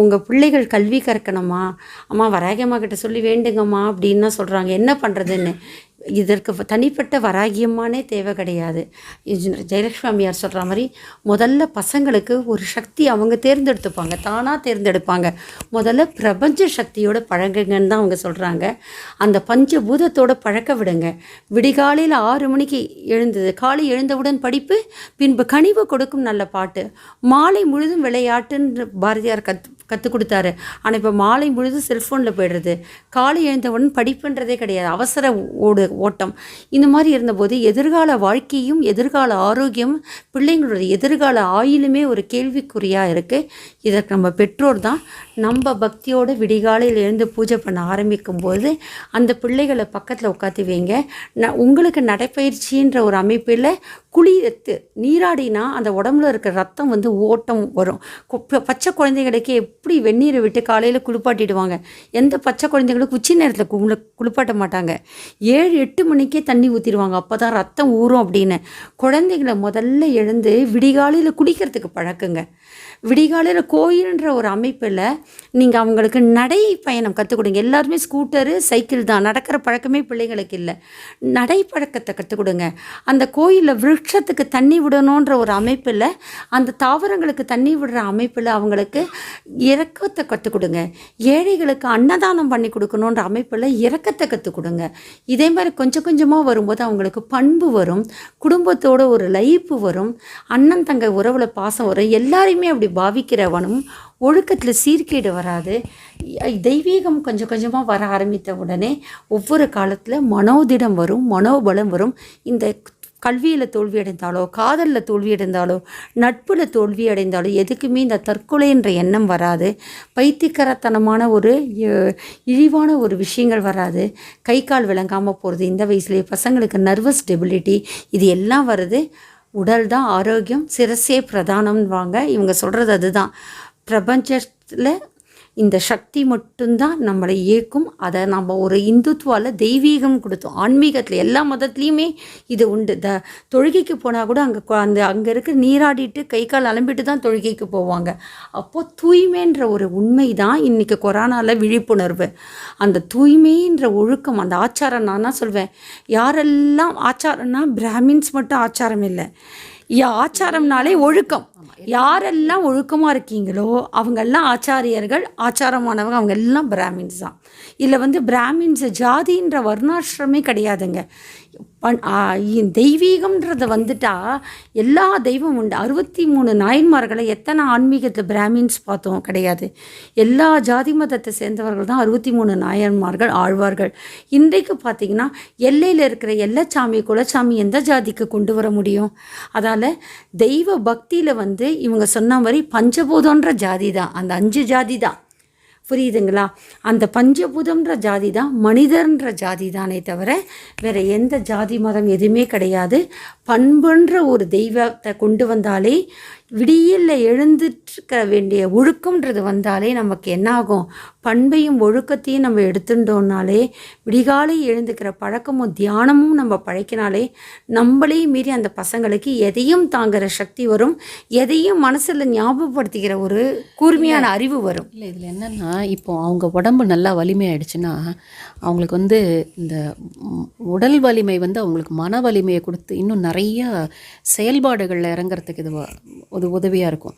உங்கள் பிள்ளைகள் கல்வி கற்கணுமா? அம்மா வராகம்மா கிட்ட சொல்லி வேண்டுங்கம்மா அப்படின்னு சொல்கிறாங்க என்ன பண்ணுறதுன்னு இதற்கு தனிப்பட்ட வராகியமானே தேவை கிடையாது. இது அம்மையார் சொல்கிற மாதிரி முதல்ல பசங்களுக்கு ஒரு சக்தி அவங்க தேர்ந்தெடுத்துப்பாங்க. தானாக தேர்ந்தெடுப்பாங்க. முதல்ல பிரபஞ்ச சக்தியோட பழங்குங்கன்னு தான் அவங்க சொல்கிறாங்க அந்த பஞ்சபூதத்தோட பழக்க விடுங்க. விடிகாலையில் ஆறு மணிக்கு எழுந்தது. காலை எழுந்தவுடன் படிப்பு பின்பு கனிவு கொடுக்கும் நல்ல பாட்டு. மாலை முழுதும் விளையாட்டுன்னு பாரதியார் கத் கற்றுக் கொடுத்தாரு. ஆனால் இப்போ மாலை முழுதும் செல்ஃபோனில் போயிடுறது. காலை எழுந்தவுடன் படிப்புன்றதே கிடையாது. அவசர ஓடு ஓட்டம். இந்த மாதிரி இருந்தபோது எதிர்கால வாழ்க்கையும் எதிர்கால ஆரோக்கியம் பிள்ளைங்களோட எதிர்கால ஆயிலுமே ஒரு கேள்விக்குறியாக இருக்குது இதற்கு நம்ம பெற்றோர் தான் நம்ம பக்தியோட விடிகாலையில் எழுந்து பூஜை பண்ண ஆரம்பிக்கும் போது அந்த பிள்ளைகளை பக்கத்தில் உட்காந்து வைங்க. ந உங்களுக்கு நடைப்பயிற்சின்ற ஒரு அமைப்பில் குளித்து நீராடினா அந்த உடம்புல இருக்கிற ரத்தம் வந்து ஓட்டம் வரும். பச்சை குழந்தைகளுக்கு எப்படி வெந்நீரை விட்டு காலையில் குளிப்பாட்டிடுவாங்க? எந்த பச்சை குழந்தைகளும் உச்சி நேரத்தில் குளிப்பாட்ட மாட்டாங்க. ஏழு எட்டு மணிக்கே தண்ணி ஊற்றிடுவாங்க அப்போ தான் ரத்தம் ஊறும் அப்படின்னு. குழந்தைகளை முதல்ல எழுந்து விடிகாலையில் குடிக்கிறதுக்கு பழக்குங்க. விடிகாலையில் கோயில்ன்ற ஒரு அமைப்பில் நீங்கள் அவங்களுக்கு நடை பயணம் கற்றுக் கொடுங்க. எல்லாருமே ஸ்கூட்டரு சைக்கிள் தான். நடக்கிற பழக்கமே பிள்ளைங்களுக்கு இல்லை. நடை பழக்கத்தை கற்றுக் கொடுங்க. அந்த கோயிலில் விருட்சத்துக்கு தண்ணி விடணுன்ற ஒரு அமைப்பில் அந்த தாவரங்களுக்கு தண்ணி விடுற அமைப்பில் அவங்களுக்கு இறக்கத்தை கற்றுக் கொடுங்க. ஏழைகளுக்கு அன்னதானம் பண்ணி கொடுக்கணுன்ற அமைப்பில் இறக்கத்தை கற்றுக் கொடுங்க. இதே மாதிரி கொஞ்சம் கொஞ்சமாக வரும்போது அவங்களுக்கு பண்பு வரும் குடும்பத்தோட ஒரு லைஃப் வரும் அண்ணன் தங்க உறவில் பாசம் வரும். எல்லாரையுமே அப்படி பாவிக்கிறவனும் ஒழுக்கத்தில் சீர்கேடு வராது. தெய்வீகம் கொஞ்சம் கொஞ்சமாக வர ஆரம்பித்த உடனே ஒவ்வொரு காலத்தில் மனோதிடம் வரும் மனோபலம் வரும். இந்த கல்வியில் தோல்வி அடைந்தாலோ காதலில் தோல்வி அடைந்தாலோ நட்பில் தோல்வி அடைந்தாலோ எதுக்குமே இந்த தற்கொலைன்ற எண்ணம் வராது. பைத்தியக்காரத்தனமான ஒரு இழிவான ஒரு விஷயங்கள் வராது. கை கால் விளங்காமல் போகிறது இந்த வயசுலேயே பசங்களுக்கு நர்வஸ் டெபிலிட்டி இது எல்லாம் வருது. உடல் தான் ஆரோக்கியம் சிரசே பிரதானம்வாங்க இவங்க சொல்கிறது அதுதான். பிரபஞ்சத்தில் இந்த சக்தி மட்டும்தான் நம்மளை இயக்கும். அதை நம்ம ஒரு இந்துத்துவால தெய்வீகம் கொடுத்தோம். ஆன்மீகத்தில் எல்லா மதத்துலேயுமே இது உண்டு. த தொழுகைக்கு போனால் கூட அங்கே அந்த அங்கே இருக்க நீராடிட்டு கை கால் அலம்பிட்டு தான் தொழுகைக்கு போவாங்க. அப்போது தூய்மைன்ற ஒரு உண்மை தான் இன்றைக்கி கொரோனாவில் விழிப்புணர்வு. அந்த தூய்மைன்ற ஒழுக்கம் அந்த ஆச்சாரம் நான் தான் சொல்வேன்? யாரெல்லாம் ஆச்சாரம்னா பிராமின்ஸ் மட்டும் ஆச்சாரம் இல்லை. ஆச்சாரம்னாலே ஒழுக்கம். யாரெல்லாம் ஒழுக்கமாக இருக்கீங்களோ அவங்கெல்லாம் ஆச்சாரியர்கள் ஆச்சாரமானவங்க அவங்க எல்லாம் பிராமின்ஸ் தான். இதில் வந்து பிராமின்ஸ் ஜாதின்ற வர்ணாசிரமே கிடையாதுங்க. பண் தெய்வீகம்ன்றத தெய்வீகம்ன்றது வந்துட்டா எல்லா தெய்வம் உண்டு. அறுபத்தி மூணு நாயன்மார்களை எத்தனை ஆன்மீகத்தில் பிராமின்ஸ் பார்த்தோம்? கிடையாது. எல்லா ஜாதி மதத்தை சேர்ந்தவர்கள் தான் அறுபத்தி மூணு நாயன்மார்கள் ஆழ்வார்கள். இன்றைக்கு பார்த்தீங்கன்னா எல்லையில் இருக்கிற எல்லச்சாமி குலச்சாமி எந்த ஜாதிக்கு கொண்டு வர முடியும்? அதால் தெய்வ பக்தியில் வந்து இவங்க சொன்ன மாதிரி பஞ்சபூதன்ற ஜாதி தான். அந்த அஞ்சு ஜாதி தான். புரியுதுங்களா? அந்த பஞ்சபூதம்ன்ற ஜாதி தான் மனிதர்ன்ற ஜாதி தானே தவிர வேறு எந்த ஜாதி மதம் எதுவுமே கிடையாது. பண்புன்ற ஒரு தெய்வத்தை கொண்டு வந்தாலே விடியல்ல எழுந்துட்டுருக்க வேண்டிய ஒழுக்கம்ன்றது வந்தாலே நமக்கு என்ன ஆகும் பண்பையும் ஒழுக்கத்தையும் நம்ம எடுத்துட்டோம்னாலே விடிகாலை எழுந்துக்கிற பழக்கமும் தியானமும் நம்ம பழக்கினாலே நம்மளே மீறி அந்த பசங்களுக்கு எதையும் தாங்குற சக்தி வரும். எதையும் மனசில் ஞாபகப்படுத்திக்கிற ஒரு கூர்மையான அறிவு வரும். இல்லை இதில் என்னென்னா இப்போ அவங்க உடம்பு நல்லா வலிமையாயிடுச்சுன்னா அவங்களுக்கு வந்து இந்த உடல் வலிமை வந்து அவங்களுக்கு மன வலிமையை கொடுத்து இன்னும் நிறைய செயல்பாடுகளில் இறங்குறதுக்கு இது ஒரு உதவியாக இருக்கும்.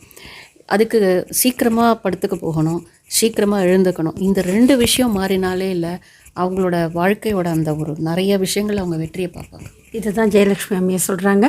அதுக்கு சீக்கிரமாக படுத்துக்க போகணும் சீக்கிரமாக எழுந்துக்கணும். இந்த ரெண்டு விஷயம் மாறினாலே இல்லை அவங்களோட வாழ்க்கையோட அந்த ஒரு நிறைய விஷயங்கள் அவங்க வெற்றியை பார்ப்பாங்க. இதுதான் ஜெயலக்ஷ்மி அம்மையை சொல்கிறாங்க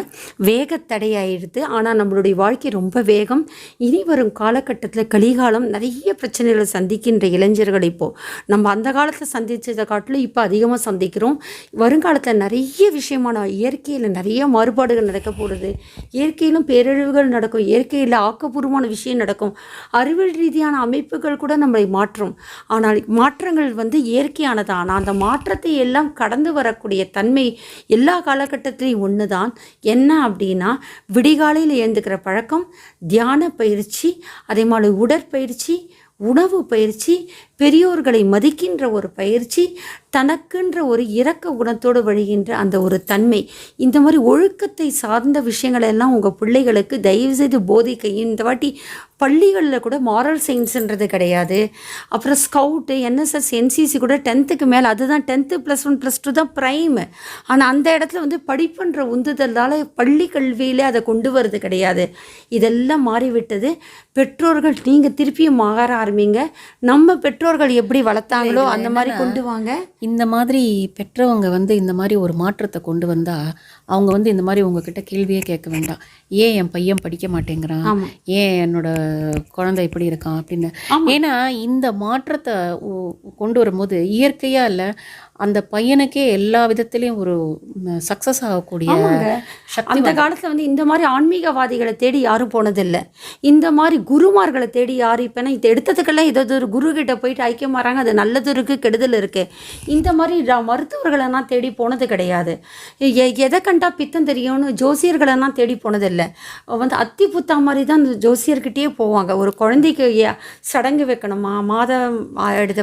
வேகத்தடையாயிடுது ஆனால் நம்மளுடைய வாழ்க்கை ரொம்ப வேகம். இனி வரும் காலகட்டத்தில் கலிகாலம் நிறைய பிரச்சனைகளை சந்திக்கின்ற இளைஞர்கள் இப்போது நம்ம அந்த காலத்தில் சந்தித்ததை காட்டிலும் இப்போ அதிகமாக சந்திக்கிறோம். வருங்காலத்தில் நிறைய விஷயமான இயற்கையில் நிறைய மாறுபாடுகள் நடக்க போகுது இயற்கையிலும் பேரழிவுகள் நடக்கும். இயற்கையில் ஆக்கப்பூர்வமான விஷயம் நடக்கும். அறிவியல் ரீதியான அமைப்புகள் கூட நம்மளை மாற்றும். ஆனால் மாற்றங்கள் வந்து இயற்கையானது? ஆனால் அந்த மாற்றத்தை எல்லாம் கடந்து வரக்கூடிய தன்மை எல்லா காலகட்டத்திலையும் ஒன்று தான் என்ன அப்படின்னா விடிகாலையில் எழுந்துக்கிற பழக்கம் தியான பயிற்சி அதே மாதிரி உடற்பயிற்சி உணவு பயிற்சி பெரியோர்களை மதிக்கின்ற ஒரு பயிற்சி தனக்குன்ற ஒரு இரக்க குணத்தோடு வழிகின்ற அந்த ஒரு தன்மை இந்த மாதிரி ஒழுக்கத்தை சார்ந்த விஷயங்கள் எல்லாம் உங்கள் பிள்ளைகளுக்கு தயவுசெய்து போதிக்க. இந்த வாட்டி பள்ளிகளில் கூட மாரல் சயின்ஸுன்றது கிடையாது. அப்புறம் ஸ்கவுட்டு என்எஸ்எஸ் என்சிசி கூட டென்த்துக்கு மேலே அதுதான் tenth plus one plus two தான் ப்ரைமு ஆனால் அந்த இடத்துல வந்து படிப்புன்ற உந்துதலால் பள்ளி கல்வியிலே அதை கொண்டு வரது கிடையாது. இதெல்லாம் மாறிவிட்டது. பெற்றோர்கள் நீங்கள் திருப்பியும் மாற ஆரம்பிங்க. நம்ம பெற்றோர்கள் எப்படி வளர்த்தாங்களோ அந்த மாதிரி கொண்டு வாங்க. இந்த மாதிரி பெற்றவங்க வந்து இந்த மாதிரி ஒரு மாற்றத்தை கொண்டு வந்தா அவங்க வந்து இந்த மாதிரி உங்ககிட்ட கேள்வியே கேட்க வேண்டாம் ஏன் என் பையன் படிக்க மாட்டேங்கிறான். ஏன் என்னோட குழந்தை இப்படி இருக்கான் அப்படின்னு. ஏன்னா இந்த மாற்றத்தை கொண்டு வரும்போது இயற்கையா இல்ல அந்த பையனுக்கே எல்லா விதத்திலையும் ஒரு சக்சஸ் ஆகக்கூடிய அந்த காலத்தில் வந்து இந்த மாதிரி ஆன்மீகவாதிகளை தேடி யாரும் போனதில்லை. இந்த மாதிரி குருமார்களை தேடி யாரும் இப்போ இது எடுத்ததுக்கெல்லாம் ஏதாவது ஒரு குரு கிட்ட போயிட்டு ஐக்கியமாறாங்க அது நல்லது இருக்குது கெடுதல் இருக்குது இந்த மாதிரி மருத்துவர்களெல்லாம் தேடி போனது கிடையாது. எதை கண்டா பித்தம் தெரியும்னு ஜோசியர்களெல்லாம் தேடி போனதில்லை. வந்து அத்தி புத்தா மாதிரி தான் அந்த ஜோசியர்கிட்டயே போவாங்க. ஒரு குழந்தைக்கு சடங்கு வைக்கணுமா? மாதம்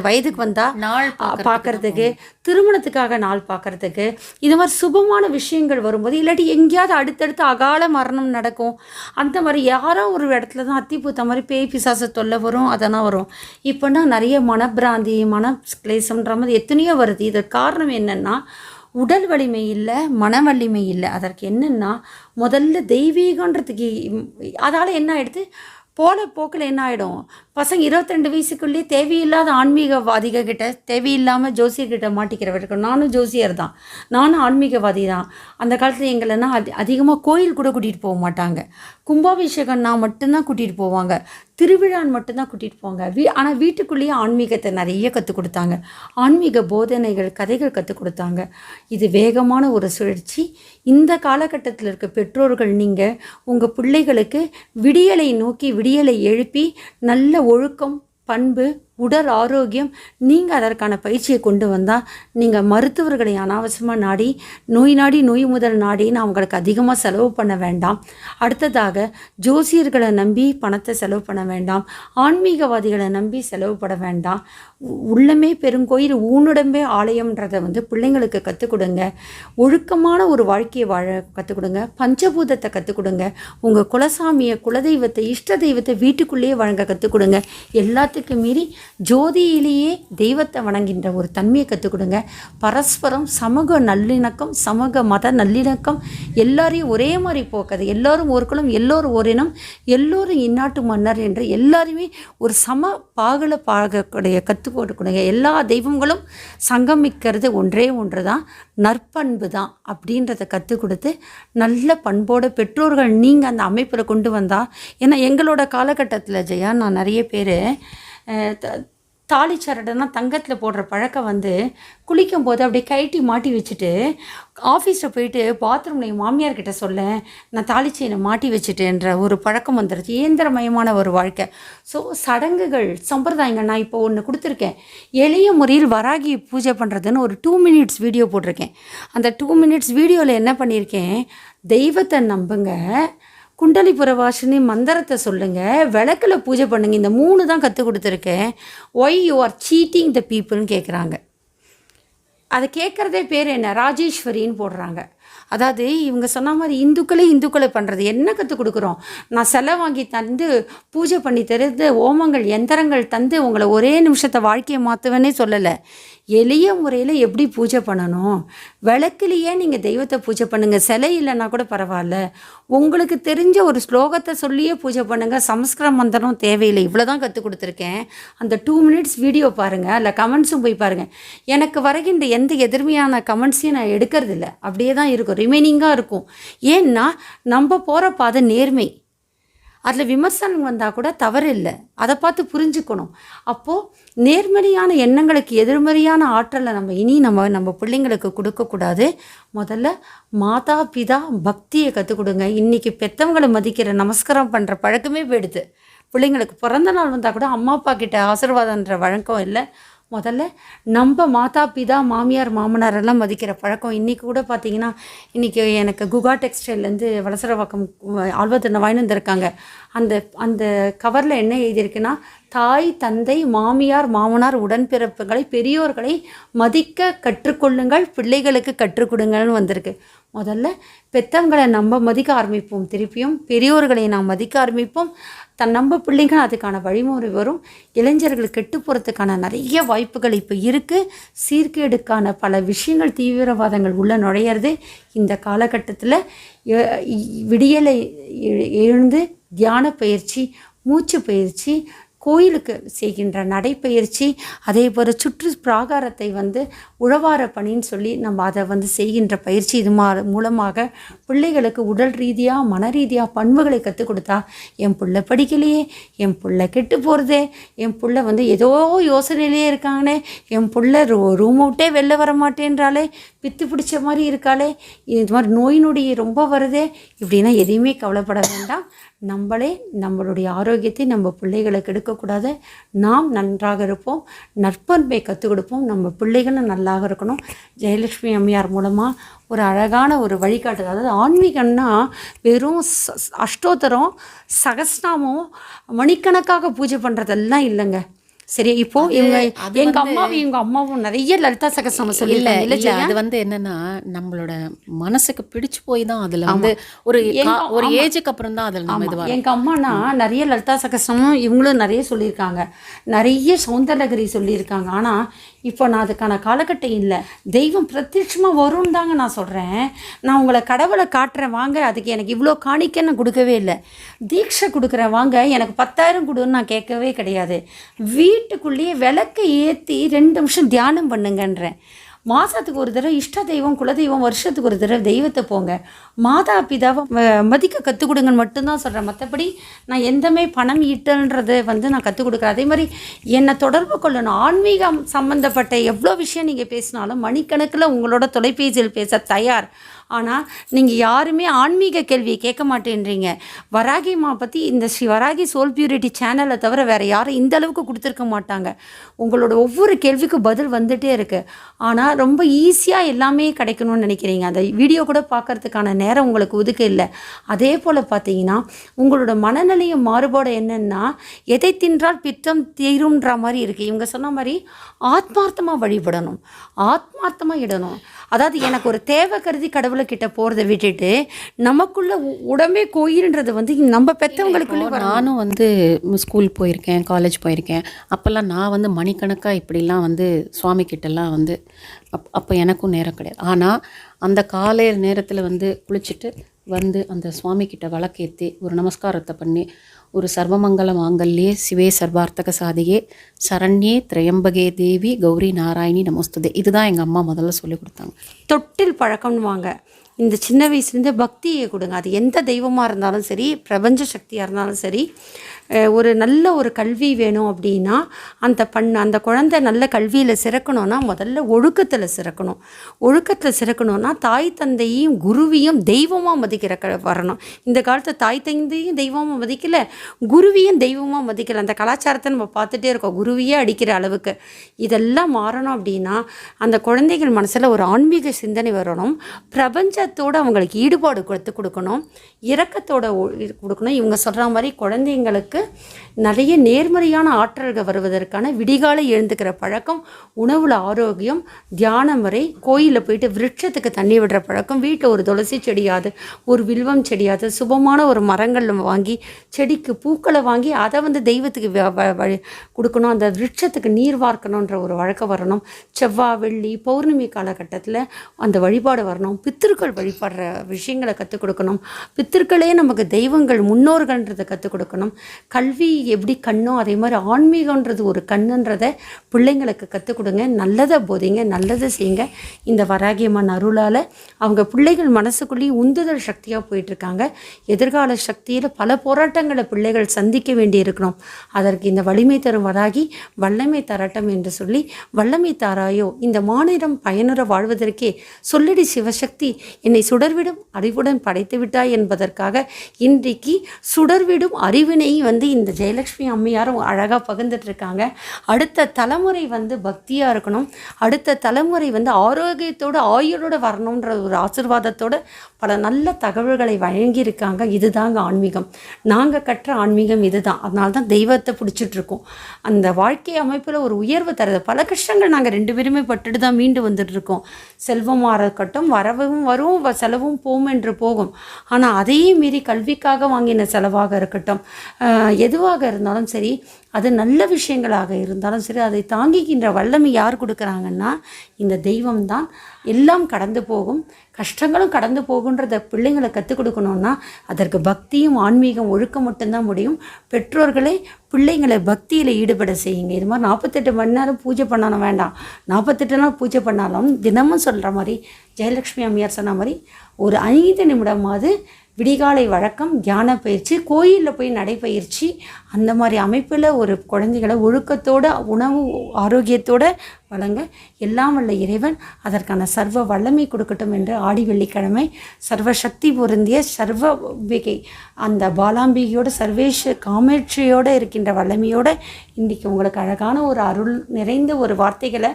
வயதுக்கு வந்தால் நாள் பார்க்கறதுக்கு திருமணத்துக்காக நாள் பார்க்கறதுக்கு இது மாதிரி சுபமான விஷயங்கள் வரும்போது இல்லாட்டி எங்கேயாவது அடுத்தடுத்து அகால மரணம் நடக்கும் அந்த மாதிரி யாரோ ஒரு இடத்துல தான் அத்திப்பூத்த மாதிரி பேய் பிசாச தொல்லை வரும் அதெல்லாம் வரும். இப்போனா நிறைய மனப்பிராந்தி மன கிளேசம்ன்ற மாதிரி எத்தனையோ வருது. இதற்கு காரணம் என்னென்னா உடல் வலிமை இல்லை மன வலிமை இல்லை. அதற்கு என்னென்னா முதல்ல தெய்வீகன்றதுக்கு அதால் என்ன ஆயிடுது? போல போக்கில் என்ன ஆகிடும் பசங்க இருபத்திரெண்டு வயசுக்குள்ளேயே தேவையில்லாத ஆன்மீகவாதிக கிட்ட தேவையில்லாமல் ஜோசியர்கிட்ட மாட்டிக்கிறவர்கள் நானும் ஜோசியர் தான். நானும் ஆன்மீகவாதி தான். அந்த காலத்தில் எங்களைன்னா அதி அதிகமாக கோயில் கூட கூட்டிகிட்டு போக மாட்டாங்க. கும்பாபிஷேகம்னா மட்டும்தான் கூட்டிகிட்டு போவாங்க. திருவிழான்னு மட்டும்தான் கூட்டிகிட்டு போங்க. வீ ஆனால் வீட்டுக்குள்ளேயே ஆன்மீகத்தை நிறைய கற்றுக் கொடுத்தாங்க. ஆன்மீக போதனைகள் கதைகள் கற்றுக் கொடுத்தாங்க. இது வேகமான ஒரு சுழற்சி. இந்த காலகட்டத்தில் இருக்க பெற்றோர்கள் நீங்கள் உங்கள் பிள்ளைகளுக்கு விடியலை நோக்கி விடியலை எழுப்பி நல்ல ஒழுக்கம் பண்பு உடல் ஆரோக்கியம் நீங்கள் அதற்கான பயிற்சியை கொண்டு வந்தால் நீங்கள் மருத்துவர்களை அனாவசியமாக நாடி நோய் நாடி நோய் முதல் நாடின்னு அவங்களுக்கு அதிகமாக செலவு பண்ண வேண்டாம். அடுத்ததாக ஜோசியர்களை நம்பி பணத்தை செலவு பண்ண வேண்டாம். ஆன்மீகவாதிகளை நம்பி செலவு பண்ண வேண்டாம். உ- உள்ளமே பெருங்கோயில் ஊனுடம்பே ஆலயம்ன்றதை வந்து பிள்ளைங்களுக்கு கற்றுக் கொடுங்க. ஒழுக்கமான ஒரு வாழ்க்கையை வாழ கற்றுக் கொடுங்க. பஞ்சபூதத்தை கற்றுக் கொடுங்க. உங்கள் குலசாமியை குலதெய்வத்தை இஷ்ட தெய்வத்தை வீட்டுக்குள்ளேயே வழங்க கற்றுக் கொடுங்க. எல்லாத்துக்கும் மீறி ஜோதியிலேயே தெய்வத்தை வணங்கின்ற ஒரு தன்மையை கற்றுக் கொடுங்க. பரஸ்பரம் சமூக நல்லிணக்கம் சமூக மத நல்லிணக்கம் எல்லாரையும் ஒரே மாதிரி போக்காது. எல்லோரும் ஒரு குலம் எல்லோரும் ஓரினம் எல்லோரும் இந்நாட்டு மன்னர் என்று எல்லாருமே ஒரு சம பாகல பாகக்கூடிய கற்றுக் கொடுக்கணுங்க. எல்லா தெய்வங்களும் சங்கமிக்கிறது ஒன்றே ஒன்று தான் நற்பண்பு தான் அப்படின்றத கற்றுக் கொடுத்து நல்ல பண்போட பெற்றோர்கள் நீங்கள் அந்த அமைப்பில் கொண்டு வந்தால் ஏன்னா எங்களோட காலகட்டத்தில் ஜெயா நான் நிறைய பேர் தாலி சரடைனா தங்கத்தில் போடுற பழக்கம் வந்து குளிக்கும் போது அப்படியே கைட்டி மாட்டி வச்சுட்டு ஆஃபீஸில் போயிட்டு பாத்ரூமில் என் மாமியார் கிட்ட சொல்ல நான் தாலி செயினை மாட்டி வச்சுட்டேன்ற ஒரு பழக்கம் வந்துடுச்சு இயந்திரமயமான ஒரு வாழ்க்கை. ஸோ சடங்குகள் சம்பிரதாயங்கள் நான் இப்போ ஒன்று கொடுத்துருக்கேன். எளிய முறையில் வராகி பூஜை பண்ணுறதுன்னு ஒரு டூ மினிட்ஸ் வீடியோ போட்டிருக்கேன். அந்த டூ மினிட்ஸ் வீடியோவில் என்ன பண்ணியிருக்கேன்? தெய்வத்தை நம்புங்க. குண்டலிபுர வாசினி மந்திரத்தை சொல்லுங்கள் விளக்குல பூஜை பண்ணுங்க. இந்த மூணு தான் கற்றுக் கொடுத்துருக்கேன். Why you are cheating the பீப்புள்னு கேட்குறாங்க அதை கேட்குறதே பேர் என்ன? ராஜேஸ்வரின்னு போடுறாங்க. அதாவது இவங்க சொன்ன மாதிரி இந்துக்களே இந்துக்களை பண்ணுறது என்ன கற்றுக் கொடுக்குறோம்? நான் செலை வாங்கி தந்து பூஜை பண்ணி தருது ஓமங்கள் எந்திரங்கள் தந்து உங்களை ஒரே நிமிஷத்தை வாழ்க்கையை மாற்றுவேனே சொல்லலை. எளிய முறையில் எப்படி பூஜை பண்ணணும்? விளக்குலேயே நீங்கள் தெய்வத்தை பூஜை பண்ணுங்கள் சிலை இல்லைன்னா கூட பரவாயில்ல. உங்களுக்கு தெரிஞ்ச ஒரு ஸ்லோகத்தை சொல்லியே பூஜை பண்ணுங்கள் சமஸ்கிருத மந்திரம் தேவையில்லை. இவ்வளோ தான் கற்றுக் கொடுத்துருக்கேன். அந்த டூ மினிட்ஸ் வீடியோ பாருங்கள் இல்லை கமெண்ட்ஸும் போய் பாருங்கள் எனக்கு வரைகின்ற எந்த எதிர்மையான கமெண்ட்ஸையும் நான் எடுக்கிறது இல்லை அப்படியே தான் இருக்கும் ரிமைனிங்காக இருக்கும். ஏன்னா நம்ம போகிற பாதை நேர்மை. அதில் விமர்சனம் வந்தால் கூட தவறு இல்லை அதை பார்த்து புரிஞ்சுக்கணும். அப்போது நேர்மறையான எண்ணங்களுக்கு எதிர்மறையான ஆற்றலை நம்ம இனி நம்ம நம்ம பிள்ளைங்களுக்கு கொடுக்கக்கூடாது முதல்ல மாதா பிதா பக்தியை கற்றுக் கொடுங்க. இன்றைக்கி பெற்றவங்களை மதிக்கிற நமஸ்காரம் பண்ணுற பழக்கமே போயிடுது. பிள்ளைங்களுக்கு பிறந்த நாள் வந்தால் கூட அம்மா அப்பா கிட்ட ஆசீர்வாதன்ற வழக்கம் இல்லை. முதல்ல நம்ம மாதா பிதா மாமியார் மாமனாரெல்லாம் மதிக்கிற பழக்கம் இன்றைக்கி கூட பார்த்தீங்கன்னா இன்றைக்கி எனக்கு குகா டெக்ஸ்டைல்லேருந்து வலசரவாக்கம் ஆல்வத்தனை வாங்கி வந்திருக்காங்க அந்த அந்த கவரில் என்ன எழுதியிருக்குன்னா தாய் தந்தை மாமியார் மாமனார் உடன்பிறப்புகளை பெரியோர்களை மதிக்க கற்றுக்கொள்ளுங்கள் பிள்ளைகளுக்கு கற்றுக் கொடுங்கள்னு வந்திருக்கு. முதல்ல பெத்தவங்களை நம்ம மதிக்க ஆரம்பிப்போம். திருப்பியும் பெரியோர்களை நாம் மதிக்க ஆரம்பிப்போம். தன் நம்ம பிள்ளைங்க அதுக்கான வழிமுறை வரும். இளைஞர்கள் கெட்டு போகிறதுக்கான நிறைய வாய்ப்புகள் இப்போ இருக்குது சீர்கேடுக்கான பல விஷயங்கள் தீவிரவாதங்கள் உள்ளே நுழையிறது இந்த காலகட்டத்தில். விடியலை எ- எழுந்து தியான பயிற்சி மூச்சு பயிற்சி கோயிலுக்கு செய்கின்ற நடைப்பயிற்சி அதே போல் சுற்று பிராகாரத்தை வந்து உழவார பணின்னு சொல்லி நம்ம அதை வந்து செய்கின்ற பயிற்சி இது மா மூலமாக பிள்ளைகளுக்கு உடல் ரீதியாக மன ரீதியாக பண்புகளை கற்றுக் கொடுத்தா என் பிள்ளை படிக்கலையே என் பிள்ளை கெட்டு போகிறதே என் பிள்ளை வந்து ஏதோ யோசனையிலே இருக்காங்களே என் பிள்ளை ரூ ரூம் விட்டே வெளில வர மாட்டேன்றாலே பித்து பிடிச்ச மாதிரி இருக்காளே இது மாதிரி நோய் நொடி ரொம்ப வருதே இப்படின்னா எதையுமே கவலைப்பட வேண்டாம். நம்மளே நம்மளுடைய ஆரோக்கியத்தை நம்ம பிள்ளைகளுக்கு எடுக்கக்கூடாது. நாம் நன்றாக இருப்போம். நற்பண்பை கற்றுக் கொடுப்போம். நம்ம பிள்ளைகளும் நல்லாக இருக்கணும். ஜெயலட்சுமி அம்மையார் மூலமாக ஒரு அழகான ஒரு வழிகாட்டுதல் அதாவது ஆன்மீகம்னா வெறும் அஷ்டோத்தரம் சகஸ்நாமம் மணிக்கணக்காக பூஜை பண்ணுறதெல்லாம் இல்லைங்க. சரி இப்போ இவங்க எங்க அம்மாவும் இவங்க அம்மாவும் நிறைய லலிதா இல்ல சொல்லியிருக்காங்க இல்லை இல்ல அது வந்து என்னன்னா நம்மளோட மனசுக்கு பிடிச்சு போய் தான் அதுல வந்து ஒரு ஒரு ஏஜுக்கு அப்புறம் தான் அதுல நம்ம இது எங்கள் அம்மானா நிறைய லலிதா சகஸ்ரமும் இவங்களும் நிறைய சொல்லியிருக்காங்க. நிறைய சௌந்தரகிரி சொல்லியிருக்காங்க. ஆனால் இப்போ நான் அதுக்கான காலகட்டம் இல்லை. தெய்வம் பிரத்யட்சமாக வரும்னு தாங்க நான் சொல்கிறேன் நான் உங்களை கடவுளை காட்டுறேன் வாங்க. அதுக்கு எனக்கு இவ்வளோ காணிக்க நான் கொடுக்கவே இல்லை. தீட்சை கொடுக்குறேன் வாங்க. எனக்கு பத்தாயிரம் கொடுன்னு நான் கேட்கவே கிடையாது. வீட்டுக்குள்ளேயே விளக்கை ஏற்றி ரெண்டு நிமிஷம் தியானம் பண்ணுங்கன்றேன். மாதத்துக்கு ஒரு தடவை இஷ்ட தெய்வம் குலதெய்வம் வருஷத்துக்கு ஒரு தடவை தெய்வத்தை போங்க. மாதா பிதாவை மதிக்க கற்றுக் கொடுங்கன்னு மட்டும்தான் சொல்கிறேன் மற்றபடி நான் எந்தமே பணம் ஈட்டன்றதை வந்து நான் கற்றுக் கொடுக்குறேன் அதே மாதிரி என்னை தொடர்பு கொள்ளணும். ஆன்மீகம் சம்மந்தப்பட்ட எவ்வளோ விஷயம் நீங்கள் பேசினாலும் மணிக்கணக்கில் உங்களோட தொலைபேசியில் பேச தயார். ஆனால் நீங்கள் யாருமே ஆன்மீக கேள்வியை கேட்க மாட்டேன்றீங்க. வராகிமா பற்றி இந்த ஸ்ரீ வராகி சோல் பியூரிட்டி சேனலை தவிர வேறு யாரும் இந்த அளவுக்கு கொடுத்துருக்க மாட்டாங்க. உங்களோட ஒவ்வொரு கேள்விக்கும் பதில் வந்துட்டே இருக்குது ஆனால் ரொம்ப ஈஸியாக எல்லாமே கிடைக்கணும்னு நினைக்கிறீங்க. அந்த வீடியோ கூட பார்க்கறதுக்கான நேரம் உங்களுக்கு ஒதுக்க இல்லை. அதே போல் பார்த்தீங்கன்னா உங்களோட மனநிலையும் மாறுபாடு என்னென்னா எதை தின்றால் பித்தம் தீரும்ன்ற மாதிரி இருக்குது இவங்க சொன்ன மாதிரி ஆத்மார்த்தமாக வழிபடணும். ஆத்மார்த்தமாக இடணும். அதாவது எனக்கு ஒரு தேவை கருதி கடவுள் கிட்ட போகிறத விட்டுட்டு நமக்குள்ள உடம்பே கோயில்ன்றது வந்து நம்ம பெற்றவங்களுக்குள்ளே நானும் வந்து ஸ்கூல் போயிருக்கேன் காலேஜ் போயிருக்கேன். அப்போல்லாம் நான் வந்து மணிக்கணக்காக இப்படிலாம் வந்து சுவாமி கிட்டலாம் வந்து அப் அப்போ எனக்கும் நேரம் கிடையாது. ஆனால் அந்த காலை நேரத்தில் வந்து குளிச்சுட்டு வந்து அந்த சுவாமி கிட்ட விளக்கேற்றி ஒரு நமஸ்காரத்தை பண்ணி ஒரு சர்வமங்கல மாங்கல்யே சிவே சர்வார்த்தக சாதியே சரண்யே திரையம்பகே தேவி கௌரி நாராயணி நமஸ்துதே. இதுதான் எங்கள் அம்மா முதல்ல சொல்லி கொடுத்தாங்க. தொட்டில் பழக்கம்னுவாங்க. இந்த சின்ன வயசுலேருந்தே பக்தியை கொடுங்க. அது எந்த தெய்வமாக இருந்தாலும் சரி பிரபஞ்ச சக்தியாக இருந்தாலும் சரி ஒரு நல்ல ஒரு கல்வி வேணும் அப்படின்னா அந்த பண் அந்த குழந்தை நல்ல கல்வியில் சிறக்கணும்னா முதல்ல ஒழுக்கத்தில் சிறக்கணும். ஒழுக்கத்தில் சிறக்கணும்னா தாய் தந்தையும் குருவியும் தெய்வமாக மதிக்கிற க வரணும். இந்த காலத்தில் தாய் தந்தையும் தெய்வமாக மதிக்கலை குருவியும் தெய்வமாக மதிக்கலை. அந்த கலாச்சாரத்தை நம்ம பார்த்துட்டே இருக்கோம். குருவியே அடிக்கிற அளவுக்கு. இதெல்லாம் மாறணும் அப்படின்னா அந்த குழந்தைகள் மனசில் ஒரு ஆன்மீக சிந்தனை வரணும். பிரபஞ்ச பிரபஞ்சத்தோடு அவங்களுக்கு ஈடுபாடு கொடுத்து கொடுக்கணும். இரக்கத்தோடு கொடுக்கணும். இவங்க சொல்கிற மாதிரி குழந்தைங்களுக்கு நிறைய நேர்மறையான ஆற்றல்கள் வருவதற்கான விடிகாலை எழுந்துக்கிற பழக்கம் உணவில் ஆரோக்கியம் தியானம் வரை கோயிலில் போயிட்டு விருட்சத்துக்கு தண்ணி விடுற பழக்கம் வீட்டில் ஒரு துளசி செடியாது ஒரு வில்வம் செடியாது சுபமான ஒரு மரங்கள் வாங்கி செடிக்கு பூக்களை வாங்கி அதை வந்து தெய்வத்துக்கு வ- வழி கொடுக்கணும். அந்த விருட்சத்துக்கு நீர் வார்க்கணுன்ற ஒரு வழக்கம் வரணும். செவ்வாய் வெள்ளி பௌர்ணமி காலகட்டத்தில் அந்த வழிபாடு வரணும். பித்திருக்கள் வழிபடுற விஷயங்களை கற்றுக் கொடுக்கணும். பித்திருக்களே நமக்கு தெய்வங்கள் முன்னோர்கள்ன்றதை கற்றுக் கொடுக்கணும். கல்வி எப்படி கண்ணோ அதே மாதிரி ஆன்மீகன்றது ஒரு கண்ணுன்றதை பிள்ளைங்களுக்கு கற்றுக் கொடுங்க. நல்லதை போதிங்க நல்லதை செய்யுங்க. இந்த வராகியமான அருளால் அவங்க பிள்ளைகள் மனசுக்குள்ளேயும் உந்துதல் சக்தியாக போயிட்டுருக்காங்க. எதிர்கால சக்தியில் பல போராட்டங்களை பிள்ளைகள் சந்திக்க வேண்டி இருக்கணும் அதற்கு இந்த வலிமை தரும் வராகி வல்லமை தரட்டும் என்று சொல்லி வல்லமை தாராயோ இந்த மாநிலம் பயனுற வாழ்வதற்கே சொல்லடி சிவசக்தி என்னை சுடர்விடும் அறிவுடன் படைத்து விட்டாய் என்பதற்காக இன்றைக்கு சுடர்விடும் அறிவினை வந்து இந்த ஜெயல ஜெயலக்ஷ்மி அம்மையாரும் அழகாக பகிர்ந்துட்டு இருக்காங்க அடுத்த தலைமுறை வந்து பக்தியாக இருக்கணும். அடுத்த தலைமுறை வந்து ஆரோக்கியத்தோடு ஆயுளோடு வரணுன்ற ஒரு ஆசிர்வாதத்தோடு பல நல்ல தகவல்களை வழங்கியிருக்காங்க. இதுதாங்க ஆன்மீகம். நாங்கள் கற்ற ஆன்மீகம் இதுதான். அதனால தான் தெய்வத்தை பிடிச்சிட்ருக்கோம். அந்த வாழ்க்கை அமைப்பில் ஒரு உயர்வு தருது. பல கஷ்டங்கள் நாங்கள் ரெண்டு பேருமே பட்டுட்டு தான் மீண்டு வந்துட்டுருக்கோம் செல்வமாக இருக்கட்டும் வரவும் வரும் வ- செலவும் போகும் என்று போகும். ஆனால் அதையும் மீறி கல்விக்காக வாங்கின செலவாக இருக்கட்டும். எதுவாக எதுவாக இருந்தாலும் சரி அது நல்ல விஷயங்களாக இருந்தாலும் சரி அதை தாங்கிக்கின்ற வல்லமை யார் கொடுக்குறாங்கன்னா இந்த தெய்வம் தான் எல்லாம் கடந்து போகும் கஷ்டங்களும் கடந்து போகுன்றத பிள்ளைங்களை கற்றுக் கொடுக்கணும்னா அதற்கு பக்தியும் ஆன்மீகம் ஒழுக்கம் மட்டும்தான் முடியும். பெற்றோர்களே பிள்ளைங்களை பக்தியில் ஈடுபட செய்யுங்க. இது மாதிரி நாற்பத்தெட்டு மணி நேரம் பூஜை பண்ணணும் வேண்டாம். நாற்பத்தெட்டு நாள் பூஜை பண்ணாலும் தினமும் சொல்கிற மாதிரி ஜெயலக்ஷ்மி அம்மையார் சொன்ன மாதிரி ஒரு ஐந்து நிமிடமாவது விடிகாலை வழக்கம் தியான பயிற்சி கோயிலில் போய் நடைப்பயிற்சி அந்த மாதிரி அமைப்பில் ஒரு குழந்தைகளை ஒழுக்கத்தோட உணவு ஆரோக்கியத்தோட வழங்க எல்லாம் வல்ல இறைவன் அதற்கான சர்வ வல்லமை கொடுக்கட்டும் என்று ஆடி வெள்ளிக்கிழமை சர்வ சக்தி பொருந்திய சர்வம்பிகை அந்த பாலாம்பிகையோட சர்வேஷ காமேட்சியோடு இருக்கின்ற வல்லமையோடு இன்றைக்கி உங்களுக்கு அழகான ஒரு அருள் நிறைந்த ஒரு வார்த்தைகளை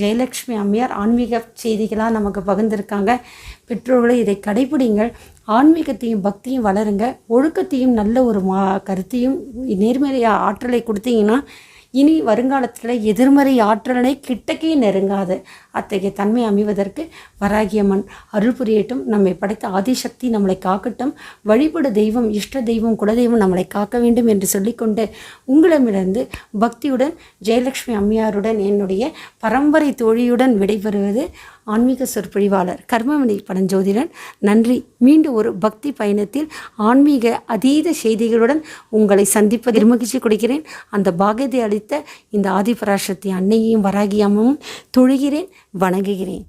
ஜெயலக்ஷ்மி அம்மையார் ஆன்மீக செய்திகளாக நமக்கு பகிர்ந்திருக்காங்க. பெற்றோர்களை இதை கடைபிடிங்கள் ஆன்மீகத்தையும் பக்தியும் வளருங்க. ஒழுக்கத்தையும் நல்ல ஒரு மா கருத்தையும் நேர்மறையாக ஆற்றலை கொடுத்தீங்கன்னா இனி வருங்காலத்தில் எதிர்மறை ஆற்றலை கிட்டக்கே நெருங்காது. அத்தகைய தன்மை அமைவதற்கு வராகியம்மன் அருள் புரியட்டும். நம்மை படைத்த ஆதிசக்தி நம்மளை காக்கட்டும். வழிபடு தெய்வம் இஷ்ட தெய்வம் குலதெய்வம் நம்மளை காக்க வேண்டும் என்று சொல்லிக்கொண்டு உங்களிடமிருந்து பக்தியுடன் ஜெயலக்ஷ்மி அம்மையாருடன் என்னுடைய பரம்பரை தோழியுடன் விடைபெறுவது ஆன்மீக சொற்பொழிவாளர் கர்மமணி பரஞ்சோதிடன் நன்றி. மீண்டும் ஒரு பக்தி பயணத்தில் ஆன்மீக அதீத செய்திகளுடன் உங்களை சந்திப்பதில் மகிழ்ச்சி கொடுக்கிறேன் அந்த பாகியத்தை அளித்த இந்த ஆதிபராசக்தி அன்னையையும் வராகியாமும் தொழுகிறேன். வணங்குகிறேன்.